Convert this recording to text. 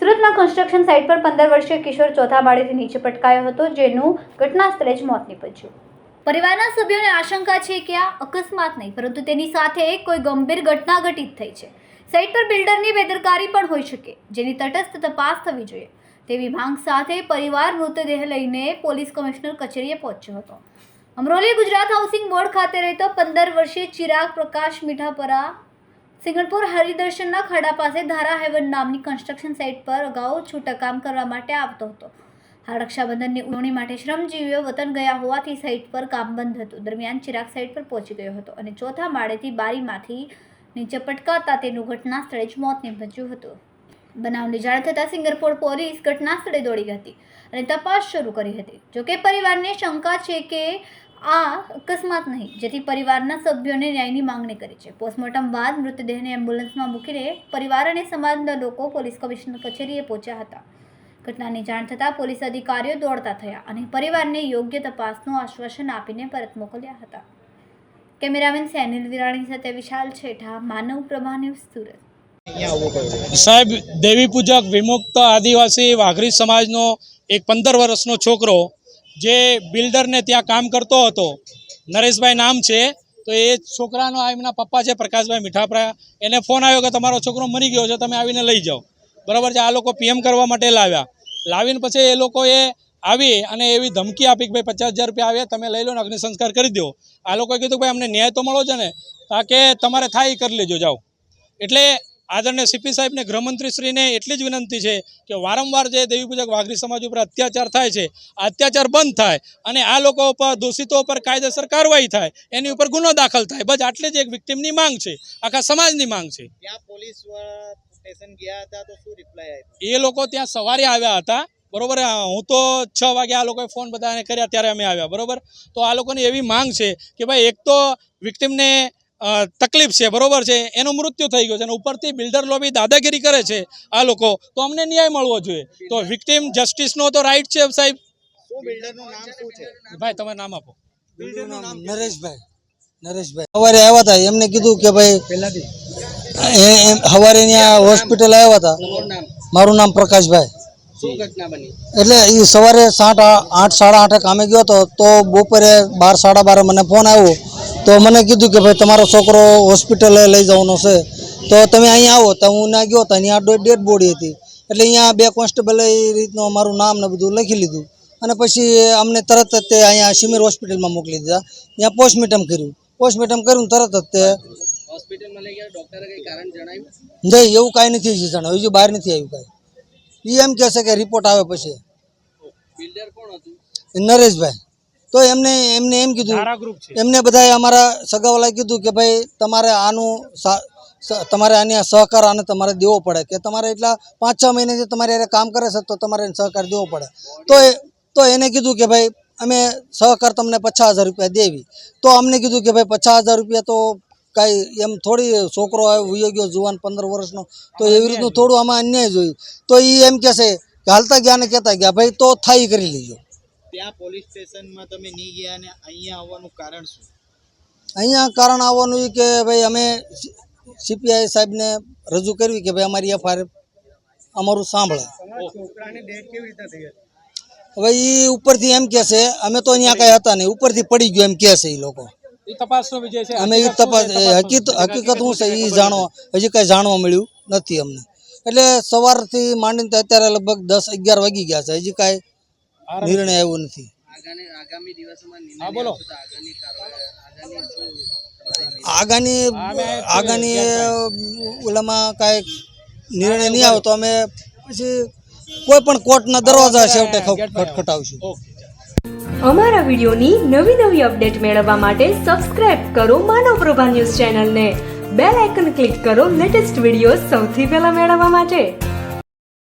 સુરતના construction site પર પંદર વર્ષીય કિશોર ચોથા માળેથી નીચે પટકાયો હતો, જેનું ઘટના સ્થળે જ મોત નીપજ્યું. પરિવારના સભ્યોને આશંકા છે કે આ અકસ્માત નહીં, પરંતુ તેની સાથે કોઈ ગંભીર ઘટના ઘટિત થઈ છે. સાઇટ પર બિલ્ડરની બેદરકારી પણ હોઈ શકે, જેની તટસ્થ તપાસ થવી જોઈએ. તેવી માંગ સાથે પરિવાર મૃતદેહ લઈને પોલીસ કમિશનર કચેરીએ પહોંચ્યો હતો. અમરોલી ગુજરાત હાઉસિંગ બોર્ડ ખાતે રહેતો પંદર વર્ષીય ચિરાગ પ્રકાશ મીઠાપરા સિંગણપુર હરિદર્શનના ખાડા પાસે ધારા હેવન નામની કન્સ્ટ્રક્શન સાઇટ પર અગાઉ છૂટકામ કરવા માટે આવતો હતો. હાલ રક્ષાબંધનની ઉજવણી માટે શ્રમજીવીઓ વતન ગયા હોવાથી સાઇટ પર કામ બંધ હતું. દરમિયાન ચિરાગ સાઇટ પર પહોંચી ગયો હતો અને ચોથા માળેથી બારીમાંથી નીચે પટકાતા તેનું ઘટના સ્થળે જ મોત નીપજ્યું હતું. બનાવની જાણ થતાં સિંગરપોર પોલીસ ઘટના સ્થળે દોડી હતી અને તપાસ શરૂ કરી હતી. જોકે પરિવારને શંકા છે કે આ અકસ્માત નહીં જેથી પરિવારના સભ્યોને ન્યાયની માંગણી કરી છે. પોસ્ટમોર્ટમ બાદ મૃતદેહને એમ્બ્યુલન્સમાં મૂકીને પરિવાર અને સમાજના લોકો પોલીસ કમિશનર કચેરીએ પહોંચ્યા હતા. ઘટનાની જાણ થતાં પોલીસ અધિકારીઓ દોડતા થયા અને પરિવારને યોગ્ય તપાસનું આશ્વાસન આપીને પરત મોકલ્યા હતા. કેમેરામેન સેનિલ વિરાણી સાથે વિશાલ છેઠા માનવ પ્રભા ન્યૂઝ સુરત. સાહેબ દેવી પૂજક વિમુક્ત આદિવાસી વાઘરી સમાજનો એક પંદર વર્ષનો છોકરો જે બિલ્ડરને ત્યાં કામ કરતો હતો, નરેશભાઈ નામ છે, તો એ છોકરાનો એમના પપ્પા છે, પ્રકાશભાઈ મીઠાપરા, એને ફોન આવ્યો કે તમારો છોકરો મરી ગયો છે, તમે આવીને લઈ જાઓ. બરાબર છે, આ લોકો પીએમ કરવા માટે લાવ્યા. લાવીને પછી એ લોકોએ આવી અને એવી ધમકી આપી કે ભાઈ પચાસ હજાર રૂપિયા આવ્યા તમે લઈ લો ને અગ્નિ સંસ્કાર કરી દો. આ લોકોએ કીધું ભાઈ અમને ન્યાય તો મળો છે ને તાકે તમારે થાય કરી લેજો, જાઓ. એટલે આદરણીય સીપી સાહેબને ગૃહમંત્રીશ્રીને એટલી જ વિનંતી છે કે વારંવાર જે દેવી પૂજક વાઘરી સમાજ ઉપર અત્યાચાર થાય છે આ અત્યાચાર બંધ થાય અને આ લોકો ઉપર દોષિતો ઉપર કાયદેસર કાર્યવાહી થાય એની ઉપર ગુનો દાખલ થાય બસ આટલી જ એક વિક્ટિમની માંગ છે આખા સમાજની માંગ છે. એ લોકો ત્યાં સવારે આવ્યા હતા બરોબર હું તો છ વાગે આ લોકોએ ફોન બધાને કર્યા ત્યારે અમે આવ્યા બરોબર? તો આ લોકોની એવી માંગ છે કે ભાઈ એક તો વિક્ટિમને તકલીફ છે બરોબર છે? એનું મૃત્યુ થઈ ગયું છે અને ઉપરથી બિલ્ડર લોબી દાદાગીરી કરે છે આ લોકો. તો અમને ન્યાય મળવો જોઈએ. તો વિક્ટિમ જસ્ટિસનો તો રાઈટ છે સાહેબ? શું બિલ્ડરનું નામ શું છે? ભાઈ તમે નામ આપો. બિલ્ડરનું નામ નરેશભાઈ. નરેશભાઈ. સવારે આવ્યા હતા એમને કીધું કે ભાઈ સવારે ત્યાં હોસ્પિટલ આવ્યા હતા. મારું નામ પ્રકાશભાઈ. શું ઘટના બની? એટલે એ સવારે સાત આ- આઠ સાડા આઠે કામે ગયો હતો. તો બપોરે બાર સાડા બારે મને ફોન આવ્યો. તો મને કીધું કે ભાઈ તમારો છોકરો હોસ્પિટલે લઈ જવાનો છે. તો તમે અહીંયા આવો. તો હું ના ગયો તો અહીંયા ડેડ બોડી હતી. એટલે અહીંયા બે કોન્સ્ટેબલે એ રીતનું અમારું નામ ને બધું લખી લીધું. અને પછી અમને તરત જ તે અહીંયા સિમિર હોસ્પિટલમાં મોકલી દીધા. ત્યાં પોસ્ટમોર્ટમ કર્યું. પોસ્ટમોર્ટમ કર્યું તરત જ તે જઈ એવું કાંઈ નથી જણાવ્યું. હજુ બહાર નથી આવ્યું કાંઈ. એ એમ કહેશે કે રિપોર્ટ આવે પછી. નરેશભાઈ. તો એમને એમને એમ કીધું એમને બધાએ અમારા સગાવાલાએ કીધું કે ભાઈ તમારે આનું તમારે આને સહકાર આને તમારે દેવો પડે. કે તમારે એટલા પાંચ છ મહિનેથી તમારે હારે કામ કરે છે તો તમારે એને સહકાર દેવો પડે. તો એ તો એને કીધું કે ભાઈ અમે સહકાર તમને પચાસ હજાર રૂપિયા દેવી. તો અમને કીધું કે ભાઈ પચાસ હજાર રૂપિયા તો કાંઈ એમ થોડી છોકરો આવ્યો વયો ગયો જુવાન પંદર વર્ષનો તો એવી રીતનું થોડું આમાં અન્યાય જોયું. તો એ એમ કહેશે કે હાલતા ગયા ને કહેતા ગયા ભાઈ તો થાય કરી લેજો. ત્યાં પોલીસ સ્ટેશનમાં તમે નહીં ગયા અને અહીંયા આવવાનું કારણ શું? અહીંયા કારણ આવવાનું એ કે ભાઈ અમે સીપીઆઈ સાહેબને રજૂ કરવી કે ભાઈ અમારી એફઆઈઆર અમારું સાંભળે. છોકરાની ડેથ કેવી રીતે થઈ હતી? હવે એ ઉપરથી એમ કહે છે અમે તો અહીંયા કાંઈ હતા નહીં ઉપરથી પડી ગયું એમ કહે છે એ લોકો. અમે એ તપાસ હકીકત હકીકત શું છે? એ જાણવા હજી કાંઈ જાણવા મળ્યું નથી અમને. એટલે સવારથી માંડીને અત્યારે લગભગ દસ અગિયાર વાગી ગયા છે હજી કાંઈ નિર્ણય આવ્યો નથી. આગાની આગાની ઓલામાં કાંઈ નિર્ણય નહીં આવે તો અમે પછી કોઈ પણ કોર્ટના દરવાજા છેવટે ખટખટાવશું. અમારા વિડીયોની નવી નવી અપડેટ મેળવવા માટે સબસ્ક્રાઇબ કરો માનવ પ્રભા ન્યૂઝ ચેનલને. બેલ આઇકન ક્લિક કરો લેટેસ્ટ વીડિયો સૌથી પહેલા મેળવવા માટે.